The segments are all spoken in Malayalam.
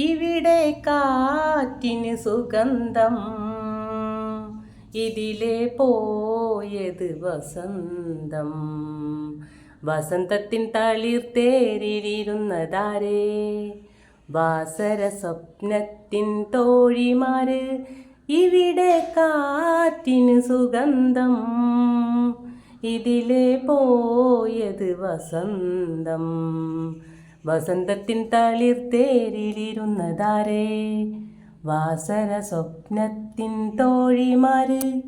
ഇവിടെ കാറ്റിന് സുഗന്ധം. ഇതിലെ പോയത് വസന്തം. വസന്തത്തിൻ തളിർത്തേരിരുന്നതാരേ വാസര സ്വപ്നത്തിൻ തോഴിമാര് ഇവിടെ കാറ്റിന് സുഗന്ധം. ഇതിലെ പോയത് വസന്തം. വസന്തത്തിൻ തളിർത്തേരിരുന്നതാരേ വാസര സ്വപ്നത്തിൻ തോഴിമാര്.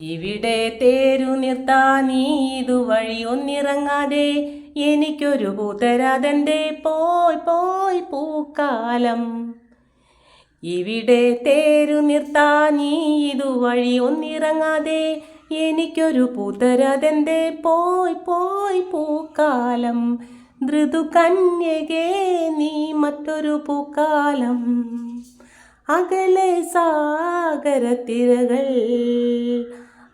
ഇവിടെ തേരു നിർത്താൻ ഇതു ഇതുവഴി ഒന്നിറങ്ങാതെ. എനിക്കൊരു പൂതരാതന്റെ പോയി പോയി പൂക്കാലം. ഇവിടെ തേരു നിർത്താൻ ഇതു ഇതുവഴി ഒന്നിറങ്ങാതെ. എനിക്കൊരു പൂതരാതന്റെ പോയി പോയി പൂക്കാലം. ധൃതു കന്യകേ നീ മറ്റൊരു പൂക്കാലം. അകലെ സാഗരത്തിരകൾ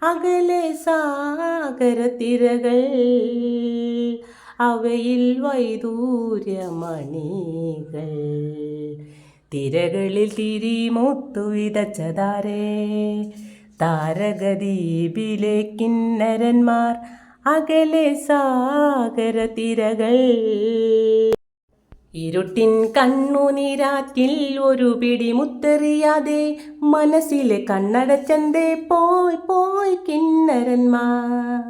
അകലെ സാഗരത്തിരകൾ. അവയിൽ വൈദൂര്യമണികൾ തിരകളിൽ തിരിമൊത്തു വിതച്ചതാരേ. താരകദീപിലെ കിന്നരന്മാർ അകലെ സാഗര തിരകൾ. ഇരുട്ടിൻ കണ്ണുനീരാറ്റിൽ ഒരു പിടി മുത്തെറിയാതെ മനസ്സിലെ കണ്ണടച്ചന്തേ പോയി പോയി കിന്നരന്മാർ.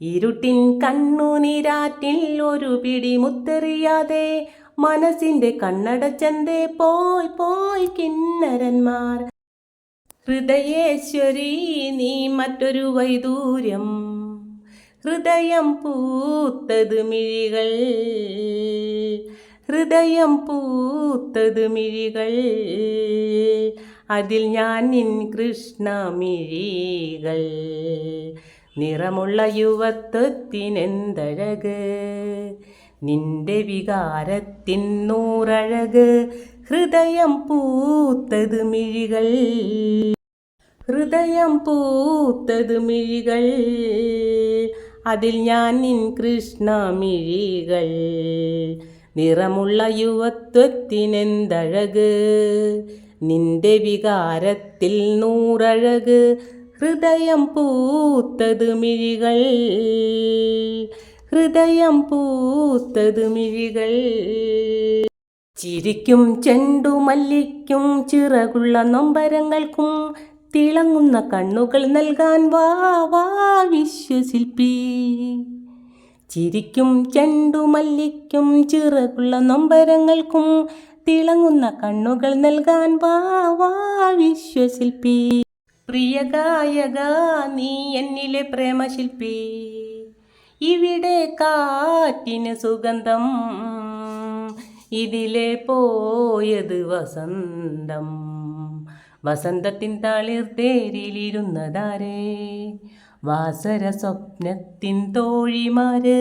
ഇരുട്ടിൻ കണ്ണുനീരാറ്റിൽ ഒരു പിടി മുത്തെറിയാതെ മനസ്സിന്റെ കണ്ണടച്ചന്തേ പോയി പോയി കിന്നരന്മാർ. ഹൃദയേശ്വരി നീ മറ്റൊരു വൈദൂര്യം. ഹൃദയം പൂത്തത് മിഴികൾ. ഹൃദയം പൂത്തത് മിഴികൾ. അതിൽ ഞാൻ നിൻ കൃഷ്ണ മിഴികൾ. നിറമുള്ള യുവത്വത്തിനെന്തഴക്? നിന്റെ വികാരത്തിൻ നൂറഴക്. ഹൃദയം പൂത്തത് മിഴികൾ. ഹൃദയം പൂത്തത് മിഴികൾ. അതിൽ ഞാൻ നിൻ കൃഷ്ണമിഴികൾ നിറമുള്ള യുവത്വത്തിനെന്തഴക്? നിന്റെ വികാരത്തിൽ നൂറഴക്. ഹൃദയം പൂത്തത് മിഴികൾ. ഹൃദയം പൂത്തത് മിഴികൾ. ചിരിക്കും ചെണ്ടുമല്ലിക്കും ചിറകുള്ള നൊമ്പരങ്ങൾക്കും തിളങ്ങുന്ന കണ്ണുകൾ നൽകാൻ വാ വാ വിശ്വശില്പി. ചിരിക്കും ചെണ്ടുമല്ലിക്കും ചിറകുള്ള നൊമ്പരങ്ങൾക്കും തിളങ്ങുന്ന കണ്ണുകൾ നൽകാൻ വാ വാ വിശ്വശില്പി. പ്രിയ ഗായക നീ എന്നിലെ പ്രേമശില്പി. ഇവിടെ കാറ്റിന് സുഗന്ധം ഇതിലെ പോയത് വസന്തം. വസന്തത്തിൻ താളിർ തേരിലിരുന്നതാരേ? വാസര സ്വപ്നത്തിൻ തോഴിമാര്